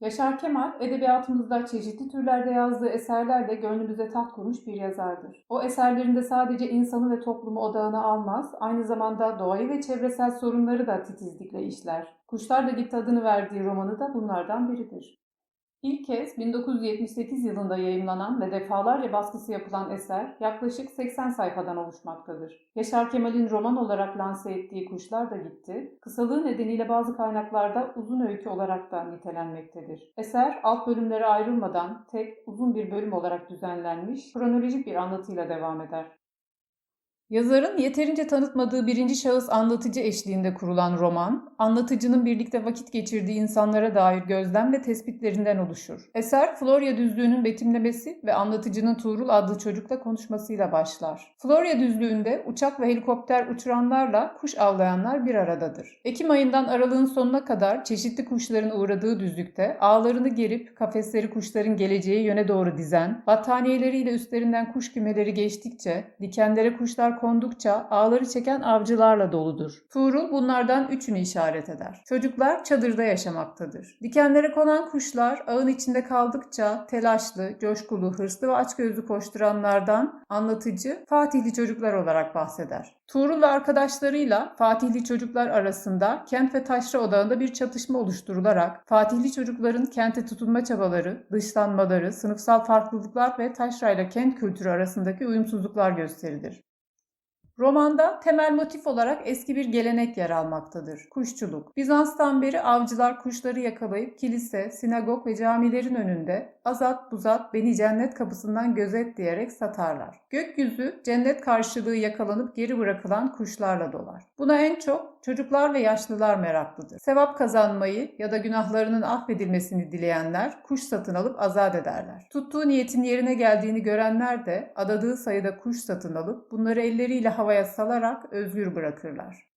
Yaşar Kemal, edebiyatımızda çeşitli türlerde yazdığı eserlerle gönlümüze taht kurmuş bir yazardır. O eserlerinde sadece insanı ve toplumu odağına almaz, aynı zamanda doğayı ve çevresel sorunları da titizlikle işler. Kuşlar da Gitti adını verdiği romanı da bunlardan biridir. İlk kez 1978 yılında yayımlanan ve defalarca baskısı yapılan eser yaklaşık 80 sayfadan oluşmaktadır. Yaşar Kemal'in roman olarak lanse ettiği Kuşlar da Gitti, kısalığı nedeniyle bazı kaynaklarda uzun öykü olarak da nitelenmektedir. Eser alt bölümlere ayrılmadan tek uzun bir bölüm olarak düzenlenmiş, kronolojik bir anlatıyla devam eder. Yazarın yeterince tanıtmadığı birinci şahıs anlatıcı eşliğinde kurulan roman, anlatıcının birlikte vakit geçirdiği insanlara dair gözlem ve tespitlerinden oluşur. Eser, Florya Düzlüğü'nün betimlemesi ve anlatıcının Tuğrul adlı çocukla konuşmasıyla başlar. Florya Düzlüğü'nde uçak ve helikopter uçuranlarla kuş avlayanlar bir aradadır. Ekim ayından aralığın sonuna kadar çeşitli kuşların uğradığı düzlükte ağlarını gerip kafesleri kuşların geleceği yöne doğru dizen, battaniyeleriyle üstlerinden kuş kümeleri geçtikçe, dikenlere kuşlar kondukça ağları çeken avcılarla doludur. Tuğrul bunlardan üçünü işaret eder. Çocuklar çadırda yaşamaktadır. Dikenlere konan kuşlar ağın içinde kaldıkça telaşlı, coşkulu, hırslı ve açgözlü koşturanlardan anlatıcı Fatihli çocuklar olarak bahseder. Tuğrul ve arkadaşlarıyla Fatihli çocuklar arasında kent ve taşra odağında bir çatışma oluşturularak Fatihli çocukların kente tutunma çabaları, dışlanmaları, sınıfsal farklılıklar ve taşrayla kent kültürü arasındaki uyumsuzluklar gösterilir. Romanda temel motif olarak eski bir gelenek yer almaktadır. Kuşçuluk. Bizans'tan beri avcılar kuşları yakalayıp kilise, sinagog ve camilerin önünde azat buzat beni cennet kapısından gözet diyerek satarlar. Gökyüzü cennet karşılığı yakalanıp geri bırakılan kuşlarla dolar. Buna en çok çocuklar ve yaşlılar meraklıdır. Sevap kazanmayı ya da günahlarının affedilmesini dileyenler kuş satın alıp azat ederler. Tuttuğu niyetin yerine geldiğini görenler de adadığı sayıda kuş satın alıp bunları elleriyle havaya salarak özgür bırakırlar.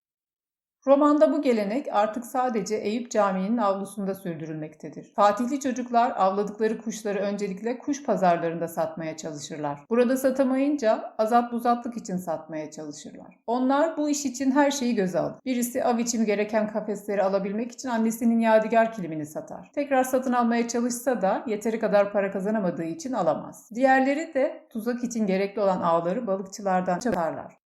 Romanda bu gelenek artık sadece Eyüp Camii'nin avlusunda sürdürülmektedir. Fatihli çocuklar avladıkları kuşları öncelikle kuş pazarlarında satmaya çalışırlar. Burada satamayınca azat buzatlık için satmaya çalışırlar. Onlar bu iş için her şeyi göze alır. Birisi av için gereken kafesleri alabilmek için annesinin yadigar kilimini satar. Tekrar satın almaya çalışsa da yeteri kadar para kazanamadığı için alamaz. Diğerleri de tuzak için gerekli olan ağları balıkçılardan çalarlar.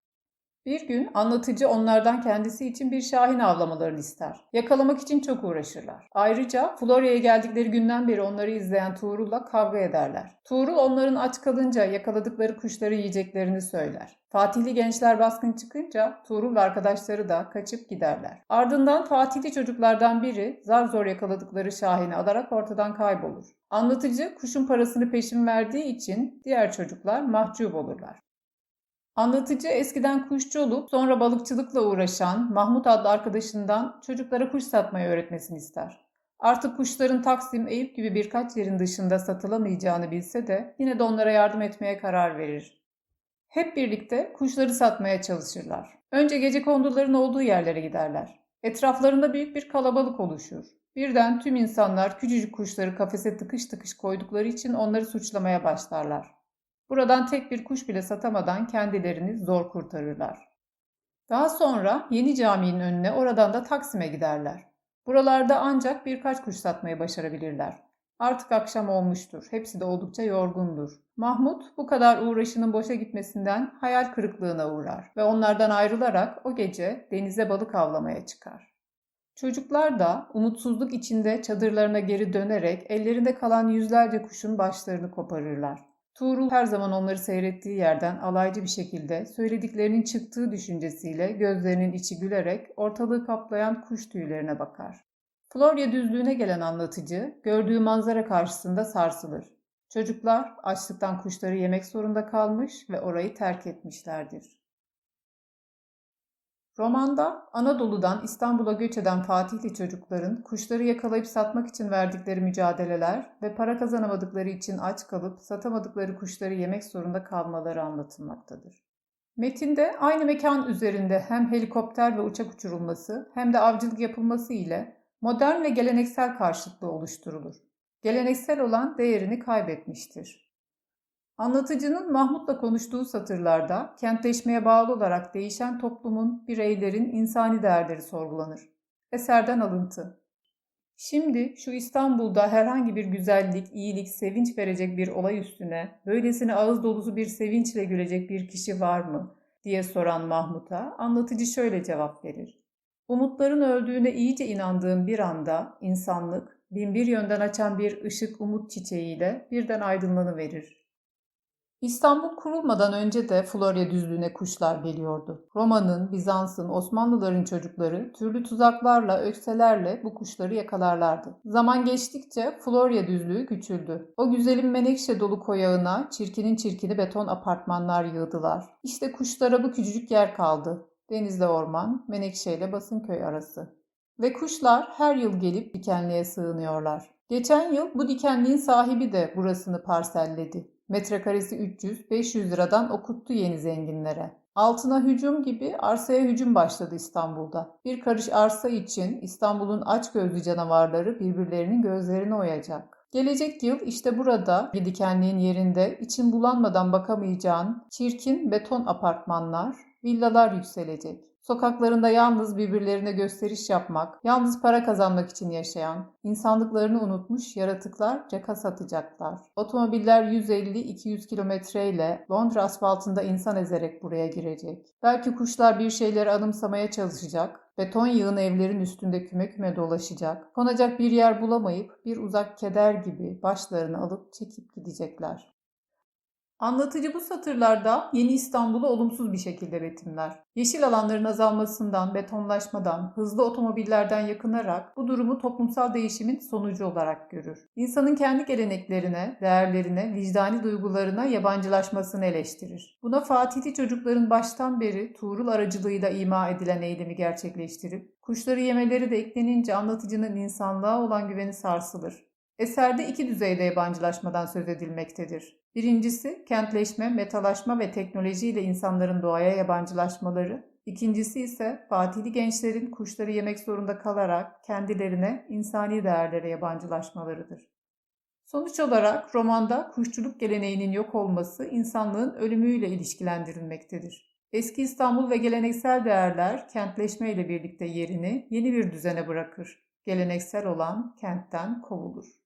Bir gün anlatıcı onlardan kendisi için bir şahin avlamalarını ister. Yakalamak için çok uğraşırlar. Ayrıca Florya'ya geldikleri günden beri onları izleyen Tuğrul'la kavga ederler. Tuğrul onların aç kalınca yakaladıkları kuşları yiyeceklerini söyler. Fatihli gençler baskın çıkınca Tuğrul ve arkadaşları da kaçıp giderler. Ardından Fatihli çocuklardan biri zar zor yakaladıkları Şahin'i alarak ortadan kaybolur. Anlatıcı kuşun parasını peşin verdiği için diğer çocuklar mahcup olurlar. Anlatıcı eskiden kuşçu olup sonra balıkçılıkla uğraşan Mahmut adlı arkadaşından çocuklara kuş satmayı öğretmesini ister. Artık kuşların Taksim, Eyüp gibi birkaç yerin dışında satılamayacağını bilse de yine de onlara yardım etmeye karar verir. Hep birlikte kuşları satmaya çalışırlar. Önce gece konduların olduğu yerlere giderler. Etraflarında büyük bir kalabalık oluşur. Birden tüm insanlar küçücük kuşları kafese tıkış tıkış koydukları için onları suçlamaya başlarlar. Buradan tek bir kuş bile satamadan kendilerini zor kurtarırlar. Daha sonra yeni caminin önüne oradan da Taksim'e giderler. Buralarda ancak birkaç kuş satmayı başarabilirler. Artık akşam olmuştur. Hepsi de oldukça yorgundur. Mahmut bu kadar uğraşının boşa gitmesinden hayal kırıklığına uğrar ve onlardan ayrılarak o gece denize balık avlamaya çıkar. Çocuklar da umutsuzluk içinde çadırlarına geri dönerek ellerinde kalan yüzlerce kuşun başlarını koparırlar. Tuğrul her zaman onları seyrettiği yerden alaycı bir şekilde söylediklerinin çıktığı düşüncesiyle gözlerinin içi gülerek ortalığı kaplayan kuş tüylerine bakar. Florya düzlüğüne gelen anlatıcı gördüğü manzara karşısında sarsılır. Çocuklar açlıktan kuşları yemek zorunda kalmış ve orayı terk etmişlerdir. Romanda Anadolu'dan İstanbul'a göç eden Fatihli çocukların kuşları yakalayıp satmak için verdikleri mücadeleler ve para kazanamadıkları için aç kalıp satamadıkları kuşları yemek zorunda kalmaları anlatılmaktadır. Metinde aynı mekan üzerinde hem helikopter ve uçak uçurulması hem de avcılık yapılması ile modern ve geleneksel karşıtlığı oluşturulur. Geleneksel olan değerini kaybetmiştir. Anlatıcının Mahmut'la konuştuğu satırlarda kentleşmeye bağlı olarak değişen toplumun, bireylerin insani değerleri sorgulanır. Eserden alıntı. Şimdi şu İstanbul'da herhangi bir güzellik, iyilik, sevinç verecek bir olay üstüne böylesine ağız dolusu bir sevinçle gülecek bir kişi var mı diye soran Mahmut'a anlatıcı şöyle cevap verir. Umutların öldüğüne iyice inandığım bir anda insanlık binbir yönden açan bir ışık umut çiçeğiyle birden aydınlanıverir. İstanbul kurulmadan önce de Florya düzlüğüne kuşlar geliyordu. Roma'nın, Bizans'ın, Osmanlıların çocukları türlü tuzaklarla, ökselerle bu kuşları yakalarlardı. Zaman geçtikçe Florya düzlüğü küçüldü. O güzelin menekşe dolu koyağına çirkinin çirkini beton apartmanlar yığdılar. İşte kuşlara bu küçücük yer kaldı. Denizle orman, Menekşe Basınköy arası. Ve kuşlar her yıl gelip dikenliğe sığınıyorlar. Geçen yıl bu dikenliğin sahibi de burasını parselledi. Metrekaresi 300-500 liradan okuttu yeni zenginlere. Altına hücum gibi arsaya hücum başladı İstanbul'da. Bir karış arsa için İstanbul'un açgözlü canavarları birbirlerinin gözlerini oyacak. Gelecek yıl işte burada bir yerinde için bulanmadan bakamayacağın çirkin beton apartmanlar, villalar yükselecek. Sokaklarında yalnız birbirlerine gösteriş yapmak, yalnız para kazanmak için yaşayan, insanlıklarını unutmuş yaratıklar caka satacaklar. Otomobiller 150-200 kilometreyle Londra asfaltında insan ezerek buraya girecek. Belki kuşlar bir şeyleri anımsamaya çalışacak, beton yığın evlerin üstünde küme küme dolaşacak. Konacak bir yer bulamayıp bir uzak keder gibi başlarını alıp çekip gidecekler. Anlatıcı bu satırlarda yeni İstanbul'u olumsuz bir şekilde betimler. Yeşil alanların azalmasından, betonlaşmadan, hızlı otomobillerden yakınarak bu durumu toplumsal değişimin sonucu olarak görür. İnsanın kendi geleneklerine, değerlerine, vicdani duygularına yabancılaşmasını eleştirir. Buna Fatihli çocukların baştan beri Tuğrul aracılığıyla ima edilen eylemi gerçekleştirip, kuşları yemeleri de eklenince anlatıcının insanlığa olan güveni sarsılır. Eserde iki düzeyde yabancılaşmadan söz edilmektedir. Birincisi kentleşme, metalaşma ve teknolojiyle insanların doğaya yabancılaşmaları. İkincisi ise Fatihli gençlerin kuşları yemek zorunda kalarak kendilerine insani değerlere yabancılaşmalarıdır. Sonuç olarak romanda kuşçuluk geleneğinin yok olması insanlığın ölümüyle ilişkilendirilmektedir. Eski İstanbul ve geleneksel değerler kentleşme ile birlikte yerini yeni bir düzene bırakır. Geleneksel olan kentten kovulur.